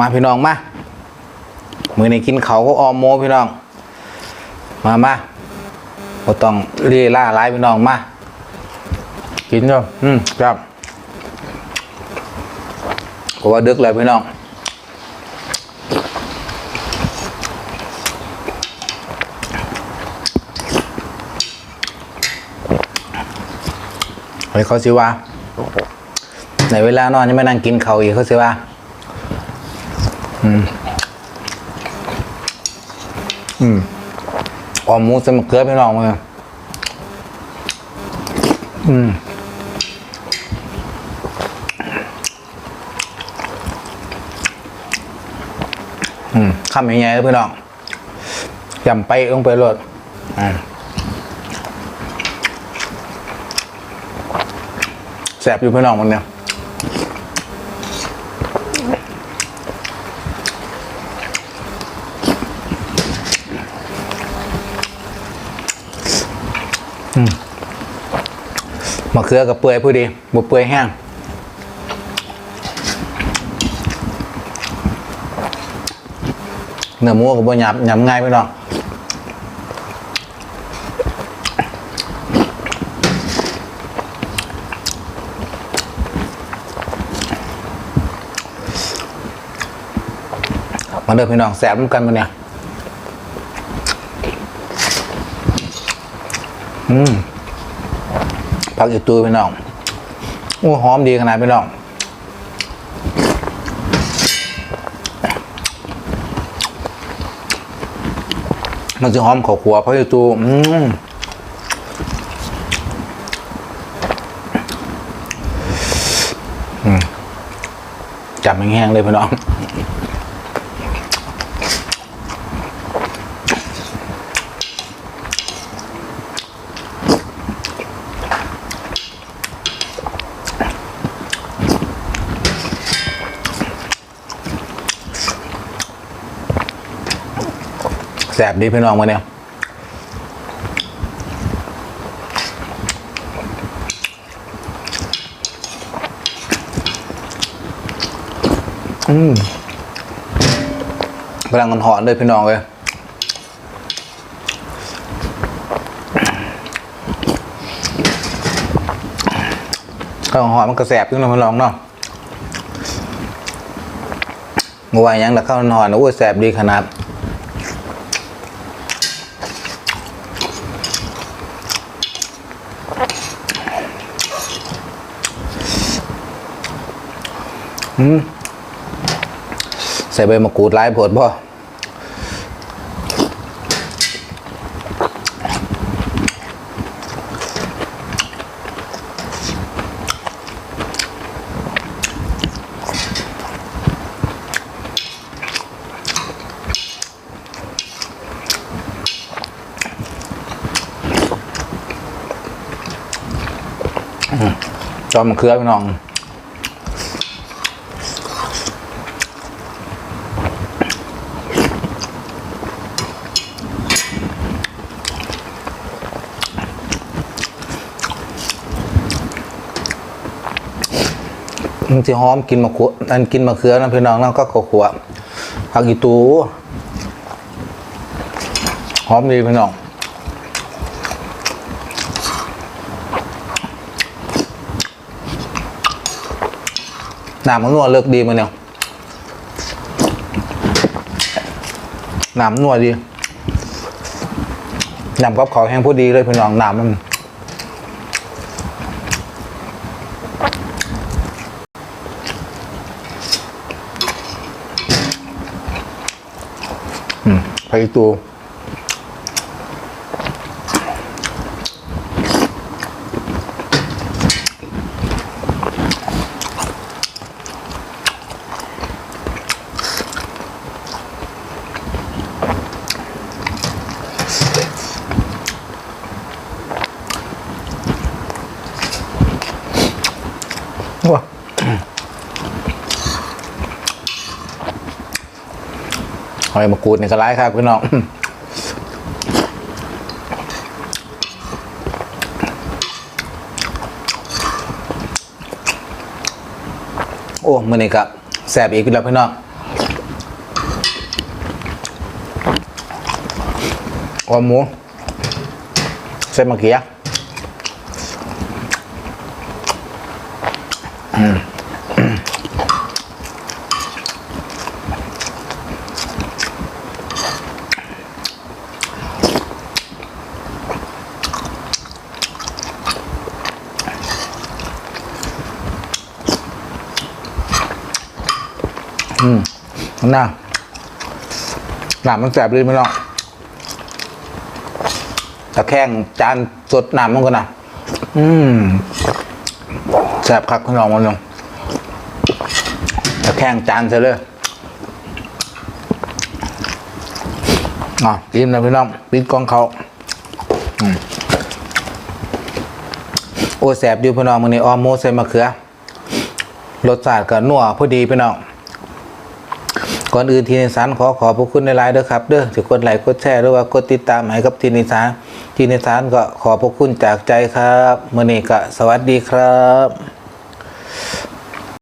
มาพี่น้องมามือนี้กินเขาวก็ออมโมพี่น้อง มามาบ่ต้องเรียล่าร้ายพี่น้องมา กินเนาะอืมครับก็ว่าดึกเลยพี่น้องเฮ้ยเขาสิว่าในเวลานอนยังไม่นั่งกินเขาวอีกเขาสิว่า อืมอืมออมหมูใส่มะเขือพี่น้องมืออืมอืมคำยังไงพี่น้องยำไปลงไปรดอ่าแสบอยู่พี่น้องมันเนี่ย เขือกับเปื่อยพอดีบุเปื่อยแห้งเนื้อหมูกับบหยาบหยำง่ายไปน้องมาเด้อพี่น้องแสบเหมือนกันมาเนี่ยอืม ผักอีตูพี่น้องโอ้หอมดีขนาดพี่น้องมันจะหอมขาวขัวผักอีตูอืมอืมจับแห้งๆเลยพี่น้อง แสบดีพี่น้องมาเนี่ยอืมกำลังมันหอนเลยพี่น้องเลยข้าวหอมมันกระแสบพี่น้องพี่น้องเนาะเมื่อวานยังแต่ข้าวหอนโอ้ยแสบดีขนาด อืมใส่ใบมะกรูดหลายผดบ่อจอมมะเขือพี่น้อง มันจะหอมกินมะขวอันกินมะเขือนะพี่น้องแล้วก็ขขวผักอีตูหอมดีพี่น้องน้ำมันนัวเลิกดีมันเนี่ยน้ำนัวดีน้ำกับเขาแห้งพอดีเลยพี่น้องน้ำมัน อืมไปอี หอยมะกรูดเนี่ยก็ร้ายครับพี่น้องโอ้มื้อนี้ก็แสบอีกแล้วพี่น้องคอหมูเส้นมะเกียอ อืมน่าหนามันแสบเลยไหมน้องตะแคงจานสดหน้ำมันก็นะอืมแสบคักพี่น้องมันลงตะแคงจานเสียเลยอะกินนะพี่น้องปิดกล้องเขาอโอ้แสบอยู่พี่น้องมันนี่ออมโมใส่มะเขือรสชาติก็นัวพอดีพี่น้อง ก่อนอื่นทีนิสานขอขอบพระคุณในไลน์ด้วยครับเด้อจะกดไลค์กดแชร์หรือว่ากดติดตามให้กับทีนิสานทีนิสานก็ขอบพระคุณจากใจครับมื่อนี้ก็สวัสดีครับ